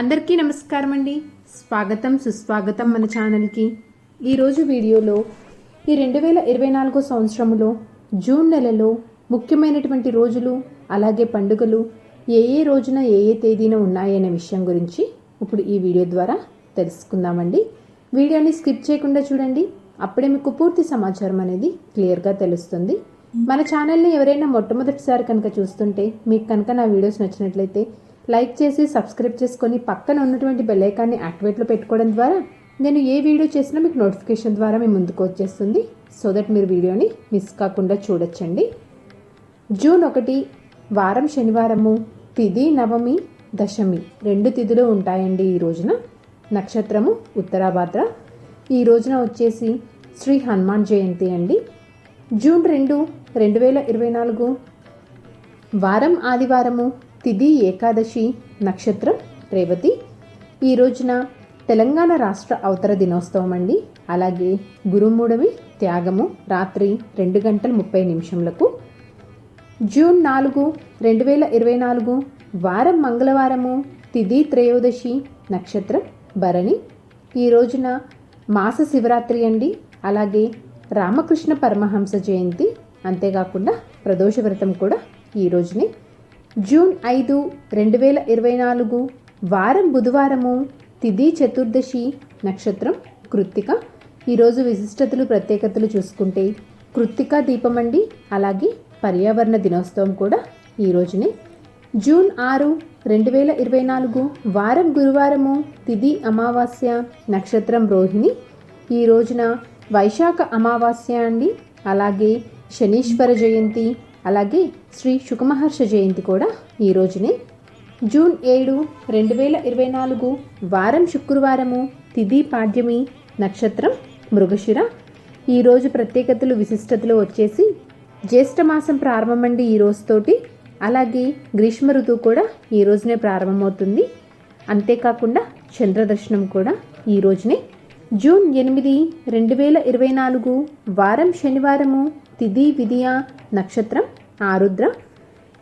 అందరికీ నమస్కారం అండి స్వాగతం సుస్వాగతం మన ఛానల్కి. ఈరోజు వీడియోలో ఈ రెండు వేల ఇరవై నాలుగో సంవత్సరంలో జూన్ నెలలో ముఖ్యమైనటువంటి రోజులు అలాగే పండుగలు ఏ ఏ రోజున ఏ ఏ తేదీన ఉన్నాయనే విషయం గురించి ఇప్పుడు ఈ వీడియో ద్వారా తెలుసుకుందామండి. వీడియోని స్కిప్ చేయకుండా చూడండి. అప్పుడే మీకు పూర్తి సమాచారం అనేది క్లియర్గా తెలుస్తుంది. మన ఛానల్ని ఎవరైనా మొట్టమొదటిసారి కనుక చూస్తుంటే మీకు కనుక నా వీడియోస్ నచ్చినట్లయితే లైక్ చేసి సబ్స్క్రైబ్ చేసుకొని పక్కన ఉన్నటువంటి బెల్ ఐకాన్ని యాక్టివేట్లో పెట్టుకోవడం ద్వారా నేను ఏ వీడియో చేసినా మీకు నోటిఫికేషన్ ద్వారా మీ ముందుకు వచ్చేస్తుంది. సో దట్ మీరు వీడియోని మిస్ కాకుండా చూడొచ్చండి. జూన్ ఒకటి వారం శనివారము తిథి నవమి దశమి రెండు తిథులు ఉంటాయండి ఈ రోజున. నక్షత్రము ఉత్తరాభాద్ర. ఈ రోజున వచ్చేసి శ్రీ హనుమాన్ జయంతి అండి. జూన్ రెండు రెండు వేల ఇరవై నాలుగు. వారం ఆదివారము తిది ఏకాదశి నక్షత్రం రేవతి. ఈ రోజున తెలంగాణ రాష్ట్ర అవతర దినోత్సవం అండి. అలాగే గురుమూడవి త్యాగము రాత్రి రెండు గంటల ముప్పై నిమిషంలకు జూన్ నాలుగు రెండు వేల ఇరవై నాలుగు వారం మంగళవారము తిది త్రయోదశి నక్షత్రం భరణి. ఈ రోజున మాస శివరాత్రి అండి. అలాగే రామకృష్ణ పరమహంస జయంతి అంతేకాకుండా ప్రదోష వ్రతం కూడా ఈ రోజునే జూన్ ఐదు రెండు వేల ఇరవై నాలుగు వారం బుధవారము తిథి చతుర్దశి నక్షత్రం కృత్తిక. ఈరోజు విశిష్టతలు ప్రత్యేకతలు చూసుకుంటే కృత్తిక దీపం అండి. అలాగే పర్యావరణ దినోత్సవం కూడా ఈ రోజునే. జూన్ ఆరు రెండు వేల ఇరవై నాలుగు వారం గురువారము తిథి అమావాస్య నక్షత్రం రోహిణి. ఈ రోజున వైశాఖ అమావాస్య అండి. అలాగే శనీశ్వర జయంతి అలాగే శ్రీ శుకమహర్ష జయంతి కూడా ఈ రోజునే. జూన్ ఏడు రెండు వేల ఇరవై నాలుగు వారం శుక్రవారము తిథి పాడ్యమి నక్షత్రం మృగశిర. ఈరోజు ప్రత్యేకతలు విశిష్టతలు వచ్చేసి జ్యేష్ఠమాసం ప్రారంభమండి ఈ రోజుతోటి. అలాగే గ్రీష్మ ఋతువు కూడా ఈ రోజునే ప్రారంభమవుతుంది. అంతేకాకుండా చంద్రదర్శనం కూడా ఈ రోజునే. జూన్ ఎనిమిది రెండు వేల ఇరవై నాలుగు వారం శనివారము తిథి విధియ నక్షత్రం ఆరుద్ర.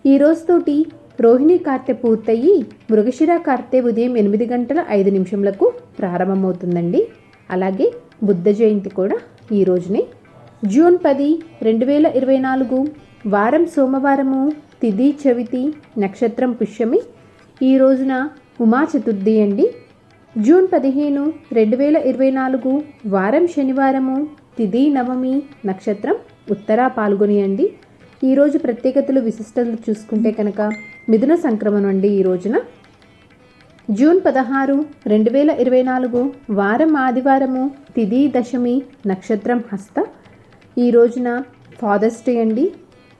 ఈ రోజుతోటి రోహిణి కార్తె పూర్తయి మృగశిర కార్తె ఉదయం ఎనిమిది గంటల ఐదు నిమిషంలకు ప్రారంభమవుతుందండి. అలాగే బుద్ధ జయంతి కూడా ఈ రోజునే. జూన్ పది రెండు వేల ఇరవై నాలుగు. వారం సోమవారము తిథి చవితి నక్షత్రం పుష్యమి. ఈ రోజున ఉమా చతుర్థి అండి. జూన్ పదిహేను రెండు వేల ఇరవై నాలుగు. వారం శనివారము తిథి నవమి నక్షత్రం ఉత్తరా పాల్గొనియండి. ఈరోజు ప్రత్యేకతలు విశిష్టతలు చూసుకుంటే కనుక మిథున సంక్రమణం అండి ఈ రోజున. జూన్ పదహారు రెండు వేల ఇరవై నాలుగు వారం ఆదివారము తిది దశమి నక్షత్రం హస్త. ఈ రోజున ఫాదర్స్ డే అండి.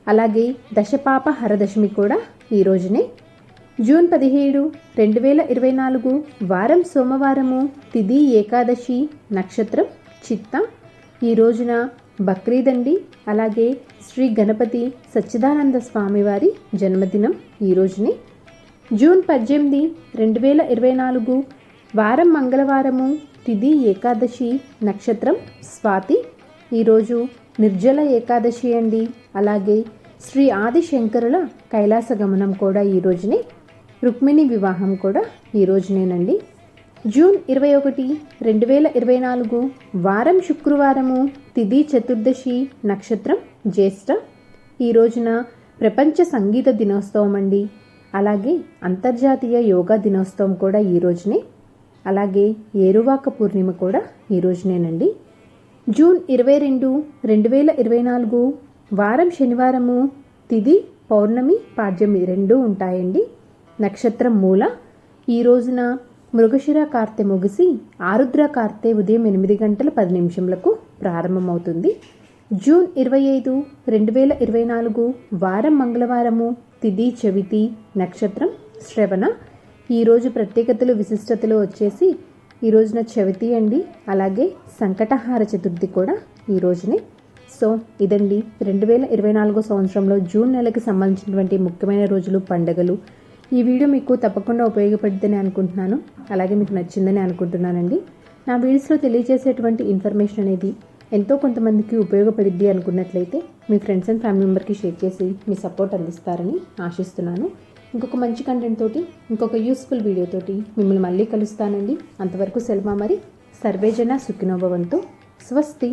అలాగే దశపాప హరదశమి కూడా ఈ రోజునే. జూన్ పదిహేడు రెండు వేల ఇరవై నాలుగు వారం సోమవారము తిది ఏకాదశి నక్షత్రం చిత్త. ఈ రోజున బక్రీద్ అండి అలాగే శ్రీ గణపతి సచ్చిదానంద స్వామివారి జన్మదినం ఈ రోజుని. జూన్ పద్దెనిమిది రెండు వేల ఇరవై నాలుగు వారం మంగళవారము తిది ఏకాదశి నక్షత్రం స్వాతి. ఈరోజు నిర్జల ఏకాదశి అండి. అలాగే శ్రీ ఆదిశంకరుల కైలాస గమనం కూడా ఈ రోజునే. రుక్మిణి వివాహం కూడా ఈ రోజునేనండి. జూన్ ఇరవై ఒకటి రెండు వేల ఇరవై నాలుగు వారం శుక్రవారము తిది చతుర్దశి నక్షత్రం జ్యేష్ఠ. ఈ రోజున ప్రపంచ సంగీత దినోత్సవం అండి. అలాగే అంతర్జాతీయ యోగా దినోత్సవం కూడా ఈ రోజునే. అలాగే ఏరువాక పూర్ణిమ కూడా ఈ రోజునేనండి. జూన్ ఇరవై రెండు రెండు వేల ఇరవై నాలుగు వారం శనివారము తిది పౌర్ణమి పాడ్యమి రెండు ఉంటాయండి. నక్షత్రం మూల ఈ రోజున మృగశిర కార్తె ముగిసి ఆరుద్ర కార్తె ఉదయం ఎనిమిది గంటల పది నిమిషంలకు ప్రారంభమవుతుంది. జూన్ ఇరవై ఐదు రెండు వేల ఇరవై నాలుగు వారం మంగళవారము తిథి చవితి నక్షత్రం శ్రవణ. ఈరోజు ప్రత్యేకతలు విశిష్టతలు వచ్చేసి ఈ రోజున చవితి అండి అలాగే సంకటహార చతుర్థి కూడా ఈ రోజునే. సో ఇదండి. రెండు వేల ఇరవై నాలుగో సంవత్సరంలో జూన్ నెలకి సంబంధించినటువంటి ముఖ్యమైన రోజులు పండుగలు ఈ వీడియో మీకు తప్పకుండా ఉపయోగపడుతుందని అనుకుంటున్నాను. అలాగే మీకు నచ్చిందని అనుకుంటున్నానండి. నా వీడియోస్లో తెలియజేసేటువంటి ఇన్ఫర్మేషన్ అనేది ఎంతో కొంతమందికి ఉపయోగపడిద్ది అనుకున్నట్లయితే మీ ఫ్రెండ్స్ అండ్ ఫ్యామిలీ మెంబర్కి షేర్ చేసి మీ సపోర్ట్ అందిస్తారని ఆశిస్తున్నాను. ఇంకొక మంచి కంటెంట్ తోటి ఇంకొక యూస్ఫుల్ వీడియోతోటి మిమ్మల్ని మళ్ళీ కలుస్తానండి. అంతవరకు సెలవు మరి సర్వేజన సుఖినోభవంతో స్వస్తి.